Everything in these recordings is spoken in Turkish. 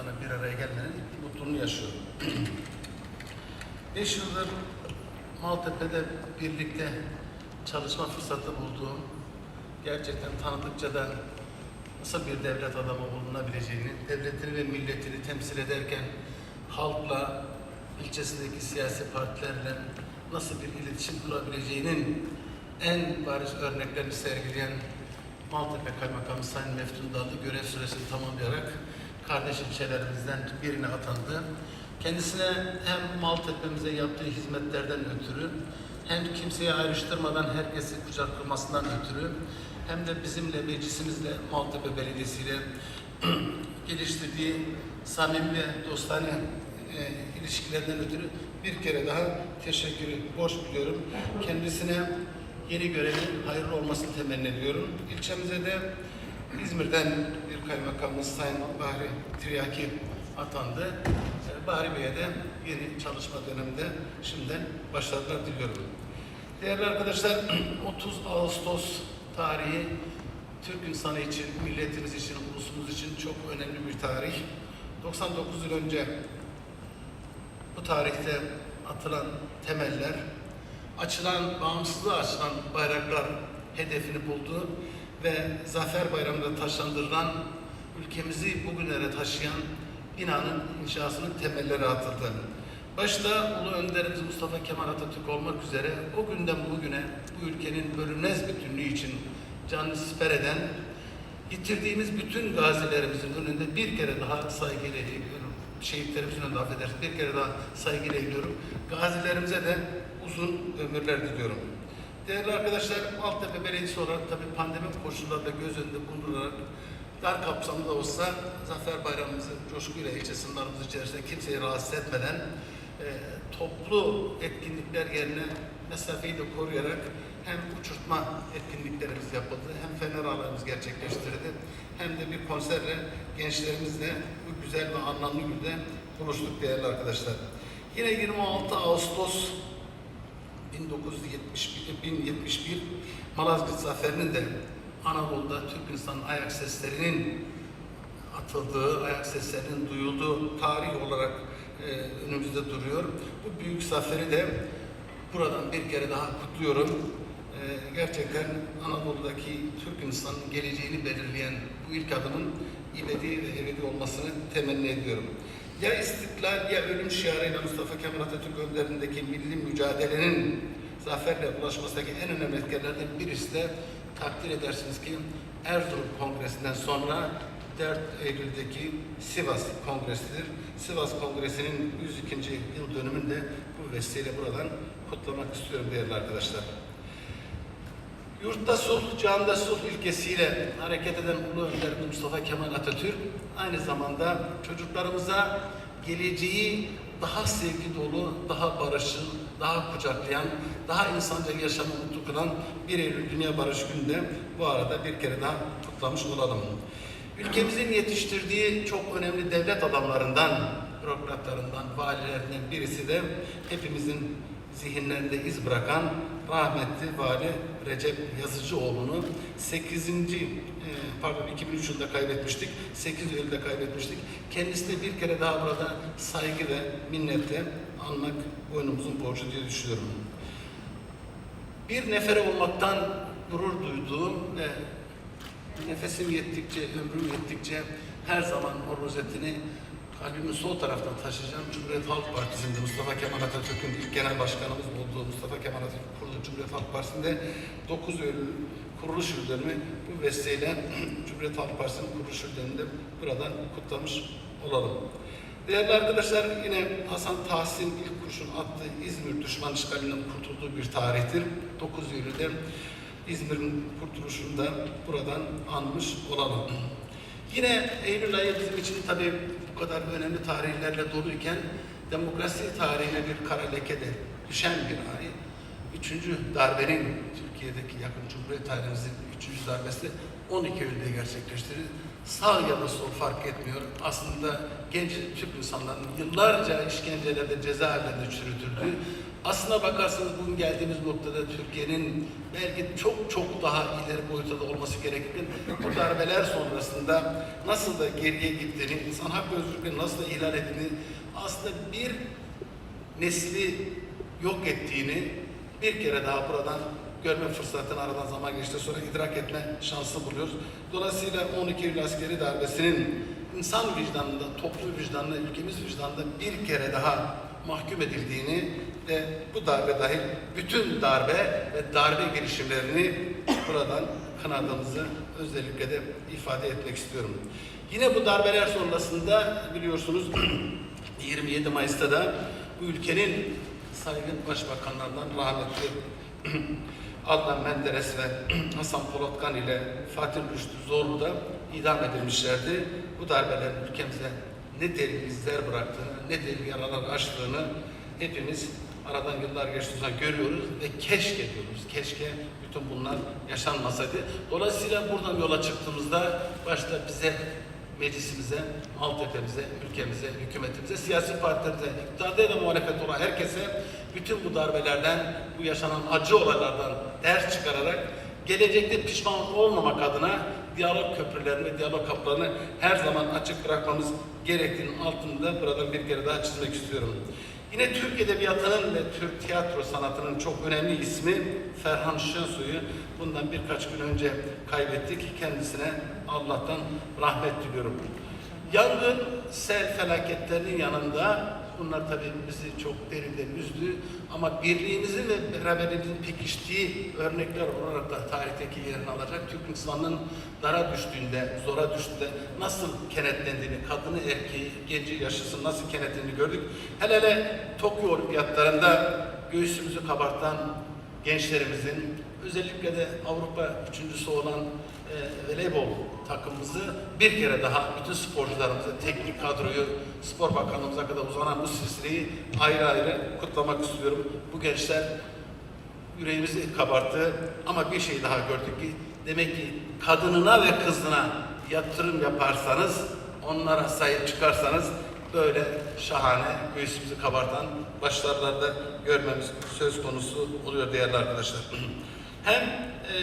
sana bir araya gelmenin mutluluğunu yaşıyorum. Beş yıldır Maltepe'de birlikte çalışma fırsatı bulduğum, gerçekten tanıdıkça da nasıl bir devlet adamı bulunabileceğini, devletini ve milletini temsil ederken halkla, ilçesindeki siyasi partilerle nasıl bir iletişim kurabileceğinin en bariz örneklerini sergileyen Maltepe Kaymakamı Sayın Meftun Dallı görev süresini tamamlayarak kardeş ilçelerimizden birine atandı. Kendisine hem Maltepe'mize yaptığı hizmetlerden ötürü hem kimseyi ayrıştırmadan herkesi kucaklamasından ötürü hem de bizimle, meclisimizle, Maltepe Belediyesi ile geliştirdiği samimi dostane e, ilişkilerinden ötürü bir kere daha teşekkürü borç biliyorum. Kendisine yeni görevin hayırlı olmasını temenni ediyorum. İlçemize de İzmir'den bir kaymakamımız Sayın Bahri Tiryaki atandı. E, Bahri Bey'e de yeni çalışma döneminde şimdiden başarılar diliyorum. Değerli arkadaşlar, 30 Ağustos tarihi Türk insanı için, milletimiz için, ulusumuz için çok önemli bir tarih. 99 yıl önce bu tarihte atılan temeller, açılan, bağımsızlığa açılan bayraklar hedefini buldu ve Zafer Bayramı'nda taşlandırılan, ülkemizi bugünlere taşıyan binanın inşasının temelleri atıldı. Başta Ulu Önderimiz Mustafa Kemal Atatürk olmak üzere o günden bugüne bu ülkenin bölünmez bütünlüğü için canını siper eden, yitirdiğimiz bütün gazilerimizin önünde bir kere daha saygıyla eğiliyorum. Şehitlerimizin önünde affedersiniz, bir kere daha saygıyla eğiliyorum. Gazilerimize de uzun ömürler diliyorum. Değerli arkadaşlar, Maltepe Belediyesi olarak tabii pandemi koşullarında göz önünde bulundurarak dar kapsamda olsa Zafer Bayramımızı coşkuyla ilçe sınırlarımız içerisinde kimseyi rahatsız etmeden e, toplu etkinlikler yerine mesafeyi de koruyarak hem uçurtma etkinliklerimiz yapıldı, hem fener ağlarımız gerçekleştirildi, hem de bir konserle gençlerimizle bu güzel ve anlamlı günde buluştuk değerli arkadaşlar. Yine 26 Ağustos 1971, 1071 Malazgirt Zaferi'nin de Anadolu'da Türk insanın ayak seslerinin atıldığı, ayak seslerinin duyulduğu tarih olarak e, önümüzde duruyor. Bu büyük zaferi de buradan bir kere daha kutluyorum. E, gerçekten Anadolu'daki Türk insanının geleceğini belirleyen bu ilk adımın ibedi ve ebedi olmasını temenni ediyorum. Ya istiklal ya ölüm şiarıyla Mustafa Kemal Atatürk önderindeki milli mücadelenin zaferle ulaşmasındaki en önemli etkenlerden birisi de takdir edersiniz ki Erzurum Kongresi'nden sonra 4 Eylül'deki Sivas Kongresi'dir. Sivas Kongresi'nin 102. yıl dönümünü de bu vesileyle buradan kutlamak istiyorum değerli arkadaşlar. Yurtta sulh, canda sulh ilkesiyle hareket eden Ulu Önder Mustafa Kemal Atatürk aynı zamanda çocuklarımıza geleceği daha sevgi dolu, daha barışçıl, daha kucaklayan, daha insanca yaşamı mutlu kılan 1 Eylül Dünya Barış Günü'nde bu arada bir kere daha kutlamış olalım. Ülkemizin yetiştirdiği çok önemli devlet adamlarından, bürokratlarından, valilerinden birisi de hepimizin zihinlerinde iz bırakan rahmetli Vali Recep Yazıcıoğlu'nu 8. e, pardon 2003 yılında kaybetmiştik. 8 Eylül'de kaybetmiştik. Kendisine bir kere daha burada saygı ve minnetle anmak boynumuzun borcu diye düşünüyorum. Bir nefere olmaktan gurur duyduğum ve nefesim yettikçe, ömrüm yettikçe her zaman o rozetini kalbimin sol taraftan taşıyacağım. Cumhuriyet Halk Partisi'nde Mustafa Kemal Atatürk'ün ilk genel başkanımız olduğu Mustafa Kemal Atatürk kurulu Cumhuriyet Halk Partisi'nde 9 Eylül kuruluş yıl dönümü bu vesileyle Cumhuriyet Halk Partisi'nin kuruluş yıl dönümünde buradan kutlamış olalım. Değerli arkadaşlar yine Hasan Tahsin ilk kurşun attığı İzmir düşman işgalinden kurtulduğu bir tarihtir. 9 Eylül'de İzmir'in kurtuluşunu da buradan anmış olalım. Yine Eylül ayı bizim için tabii bu kadar önemli tarihlerle doluyken demokrasi tarihine bir kara leke düşen bir ay. Üçüncü darbenin Türkiye'deki yakın Cumhuriyet tarihimizin üçüncü darbesi 12 Eylül'de gerçekleştirildi. sağ ya da sol fark etmiyor. Aslında genç Türk insanların yıllarca işkencelerde, cezaevlerinde çürütüldüğü, aslına bakarsanız bugün geldiğimiz noktada Türkiye'nin belki çok çok daha ileri boyuta da olması gerekirken bu darbeler sonrasında nasıl da geriye gittiğini, insan hak özgürlükleri nasıl da ihlal ettiğini aslında bir nesli yok ettiğini bir kere daha buradan görme fırsatını aradan zaman geçti sonra idrak etme şansı buluyoruz. Dolayısıyla 12 Eylül askeri darbesinin insan vicdanında, toplum vicdanında, ülkemiz vicdanında bir kere daha mahkum edildiğini ve bu darbe dahil bütün darbe ve darbe girişimlerini buradan kınadığımızı özellikle de ifade etmek istiyorum. Yine bu darbeler sonrasında biliyorsunuz 27 Mayıs'ta da bu ülkenin saygın başbakanlarından rahmetli Adnan Menderes ve Hasan Polatkan ile Fatih Rüştü Zorlu da idam edilmişlerdi. Bu darbelerin ülkemize ne derin izler bıraktığını, ne derin yaralar açtığını hepimiz aradan yıllar geçtiği zaman görüyoruz ve keşke diyoruz. Keşke bütün bunlar yaşanmasaydı. Dolayısıyla buradan yola çıktığımızda başta bize meclisimize, Maltepe'mize, ülkemize, hükümetimize, siyasi partilerimize, iktidarda da muhalefet olan herkese bütün bu darbelerden, bu yaşanan acı olaylardan ders çıkararak gelecekte pişman olmamak adına diyalog köprülerini diyalog kapılarını her zaman açık bırakmamız gerektiğinin altında buradan bir kere daha çizmek istiyorum. Yine Türk Edebiyatı'nın ve Türk tiyatro sanatının çok önemli ismi Ferhan Şensoy'u bundan birkaç gün önce kaybettik. Kendisine Allah'tan rahmet diliyorum. Yangın, sel felaketlerinin yanında bunlar tabii bizi çok derinden üzdü ama birliğimizin ve beraberliğimizin pekiştiği örnekler olarak da tarihteki yerini alacak. Türk insanının dara düştüğünde, zora düştüğünde nasıl kenetlendiğini, kadını, erkeği, genci, yaşlısı nasıl kenetlendiğini gördük. Hele hele Tokyo Olimpiyatlarında göğsümüzü kabartan gençlerimizin özellikle de Avrupa üçüncüsü olan e, voleybol takımımızı bir kere daha bütün sporcularımızı, teknik kadroyu, spor bakanlığımıza kadar uzanan bu silsileyi ayrı ayrı kutlamak istiyorum. Bu gençler yüreğimizi kabarttı ama bir şey daha gördük ki demek ki kadınına ve kızına yatırım yaparsanız, onlara sahip çıkarsanız böyle şahane göğsümüzü kabartan başarılarda görmemiz söz konusu oluyor değerli arkadaşlar. Hem e,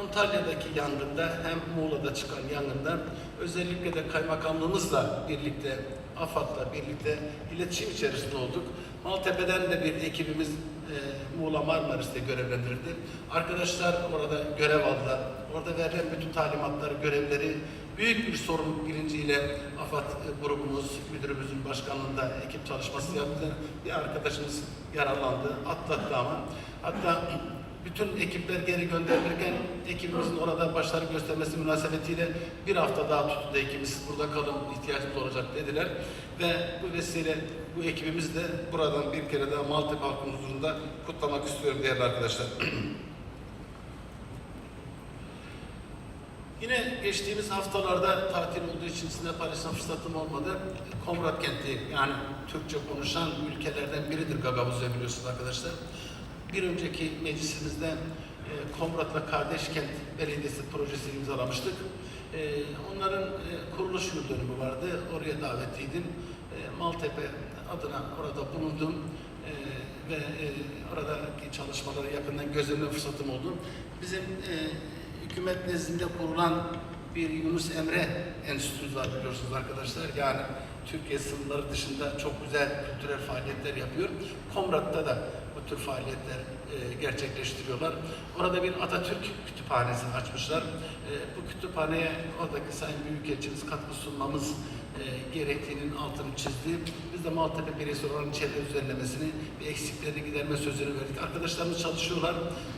Antalya'daki yangında hem Muğla'da çıkan yangında özellikle de kaymakamlığımızla birlikte, AFAD'la birlikte iletişim içerisinde olduk. Maltepe'den de bir ekibimiz e, Muğla Marmaris'te görevlendirildi. Arkadaşlar orada görev aldılar. Orada verilen bütün talimatları, görevleri büyük bir sorun bilinciyle AFAD e, grubumuz, müdürümüzün başkanlığında ekip çalışması yaptı. Bir arkadaşımız yaralandı, atlattı ama. Hatta bütün ekipler geri gönderilirken ekibimizin orada başarı göstermesi münasebetiyle bir hafta daha tuttu ekibimiz. Burada kalın ihtiyacımız olacak dediler. Ve bu vesile bu ekibimiz de buradan bir kere daha Maltepe halkının huzurunda kutlamak istiyorum değerli arkadaşlar. Yine geçtiğimiz haftalarda tatil olduğu için sizinle paylaşma fırsatım olmadı. Komrat kenti yani Türkçe konuşan ülkelerden biridir Gagavuzya biliyorsunuz arkadaşlar. Bir önceki meclisimizde e, Komrat'la Kardeş Kent Belediyesi projesini imzalamıştık. E, onların e, kuruluş yıl dönümü vardı. Oraya davetliydim. E, Maltepe adına orada bulundum. E, ve e, oradaki çalışmaları yakından gözlemleme fırsatım oldu. Bizim e, hükümet nezdinde kurulan bir Yunus Emre Enstitüsü var biliyorsunuz arkadaşlar. Yani Türkiye sınırları dışında çok güzel kültürel faaliyetler yapıyor. Komrat'ta da bu tür faaliyetler e, gerçekleştiriyorlar. Orada bir Atatürk kütüphanesi açmışlar. E, bu kütüphaneye oradaki Sayın Büyükelçimiz katkı sunmamız e, gerektiğinin altını çizdi. Biz de Maltepe Belediyesi olan çevre düzenlemesini ve eksiklerini giderme sözünü verdik. Arkadaşlarımız çalışıyorlar.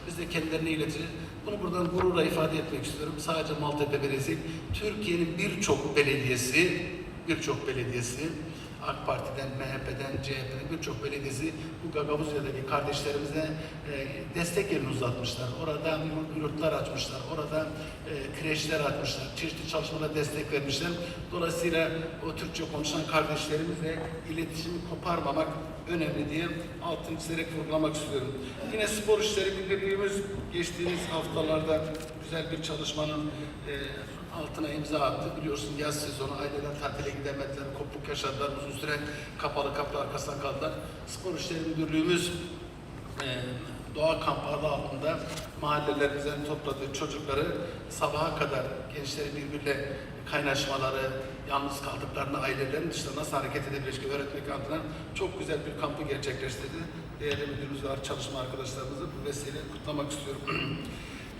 Biz de kendilerine ileteceğiz. Bunu buradan gururla ifade etmek istiyorum. Sadece Maltepe Belediyesi, Türkiye'nin birçok belediyesi, birçok belediyesi, AK Parti'den, MHP'den, CHP'den birçok belediyesi bu Gagavuzya'daki kardeşlerimize e, destek elini uzatmışlar. Orada yurt- yurtlar açmışlar, orada e, kreşler açmışlar, çeşitli çalışmalara destek vermişler. Dolayısıyla o Türkçe konuşan kardeşlerimizle iletişimi koparmamak önemli diye altını çizerek vurgulamak istiyorum. Yine spor işleri müdürlüğümüz geçtiğimiz haftalarda güzel bir çalışmanın e, altına imza attı. Biliyorsun yaz sezonu aileler tatile gidemediler, kopuk yaşadılar, uzun süre kapalı kapı arkasına kaldılar. Spor İşleri Müdürlüğümüz e, doğa kampı adı altında mahallelerimizden topladığı çocukları sabaha kadar gençleri birbiriyle kaynaşmaları, yalnız kaldıklarını ailelerin dışında nasıl hareket edebilecek öğretmek adına çok güzel bir kampı gerçekleştirdi. Değerli müdürümüz var, çalışma arkadaşlarımızı bu vesileyle kutlamak istiyorum.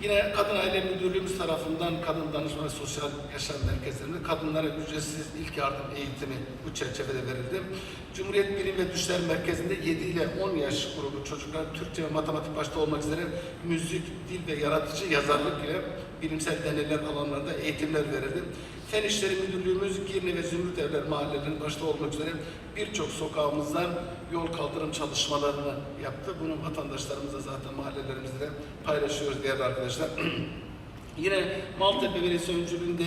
Yine Kadın Aile Müdürlüğümüz tarafından Kadın Danışma ve Sosyal Yaşam Merkezlerinde kadınlara ücretsiz ilk yardım eğitimi bu çerçevede verildi. Cumhuriyet Bilim ve Düşler Merkezi'nde 7 ile 10 yaş grubu çocuklar Türkçe ve matematik başta olmak üzere müzik, dil ve yaratıcı yazarlık ile bilimsel deneyler alanlarında eğitimler verildi. Fen İşleri Müdürlüğümüz Girne ve Zümrüt Evler mahallelerinin başta olmak üzere birçok sokağımızdan yol kaldırım çalışmalarını yaptı. Bunu vatandaşlarımızla zaten mahallelerimizde de paylaşıyoruz değerli arkadaşlar. Yine Maltepe Belediyesi öncülüğünde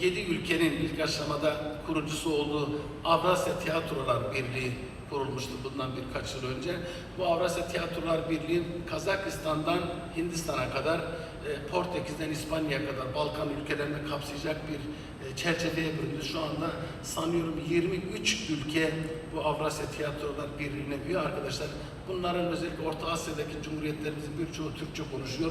7 ülkenin ilk aşamada kurucusu olduğu Avrasya Tiyatrolar Birliği kurulmuştu bundan birkaç yıl önce. Bu Avrasya Tiyatrolar Birliği Kazakistan'dan Hindistan'a kadar, e, Portekiz'den İspanya'ya kadar Balkan ülkelerini kapsayacak bir e, çerçeveye büründü. Şu anda sanıyorum 23 ülke bu Avrasya Tiyatrolar Birliği'ne üye arkadaşlar. Bunların özellikle Orta Asya'daki cumhuriyetlerimizin birçoğu Türkçe konuşuyor.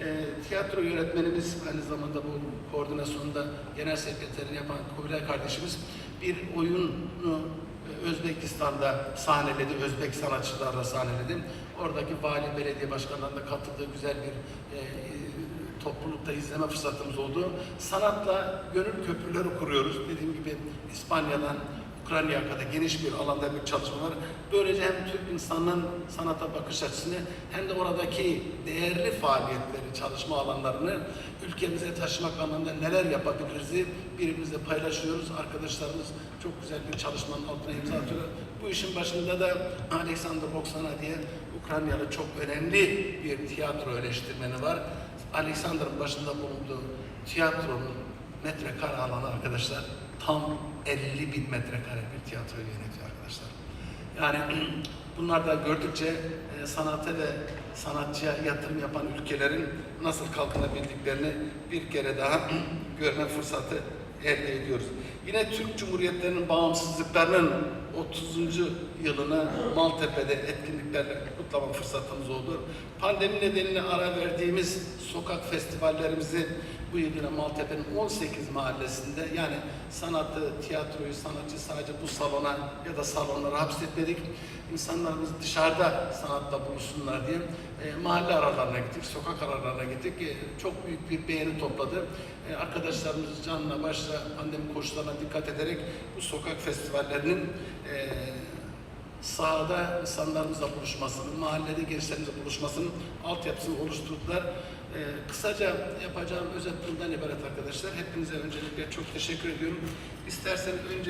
E, tiyatro yönetmenimiz aynı zamanda bu koordinasyonda genel sekreterini yapan Kubilay kardeşimiz bir oyunu Özbekistan'da sahneledi, Özbek sanatçılarla sahneledi. Oradaki vali, belediye başkanlarının da katıldığı güzel bir e, toplulukta izleme fırsatımız oldu. Sanatla gönül köprüleri kuruyoruz. Dediğim gibi İspanya'dan Ukrayna'ya kadar geniş bir alanda bir çalışma var. Böylece hem Türk insanının sanata bakış açısını hem de oradaki değerli faaliyetleri, çalışma alanlarını ülkemize taşımak anlamında neler yapabiliriz birbirimizle paylaşıyoruz. Arkadaşlarımız çok güzel bir çalışmanın altına imza atıyor. Bu işin başında da Alexander Oksana diye Ukraynalı çok önemli bir tiyatro eleştirmeni var. Alexander'ın başında bulunduğu tiyatronun metrekare alanı arkadaşlar tam 50 bin metrekare bir tiyatroyu yönetiyor arkadaşlar. Yani bunlar da gördükçe e, sanata ve sanatçıya yatırım yapan ülkelerin nasıl kalkınabildiklerini bir kere daha görme fırsatı elde ediyoruz. Yine Türk Cumhuriyetlerinin bağımsızlıklarının 30. yılını Maltepe'de etkinliklerle kutlama fırsatımız oldu. Pandemi nedeniyle ara verdiğimiz sokak festivallerimizi bu yıl yine Maltepe'nin 18 mahallesinde yani sanatı, tiyatroyu, sanatçı sadece bu salona ya da salonlara hapsetmedik. İnsanlarımız dışarıda sanatla buluşsunlar diye e, mahalle aralarına gittik, sokak aralarına gittik. E, çok büyük bir beğeni topladı. E, arkadaşlarımız canla başla pandemi koşullarına dikkat ederek bu sokak festivallerinin e, sahada insanlarımızla buluşmasının, mahallede gençlerimizle buluşmasının altyapısını oluşturdular. Ee, kısaca yapacağım özet bundan ibaret arkadaşlar. Hepinize öncelikle çok teşekkür ediyorum. İsterseniz önce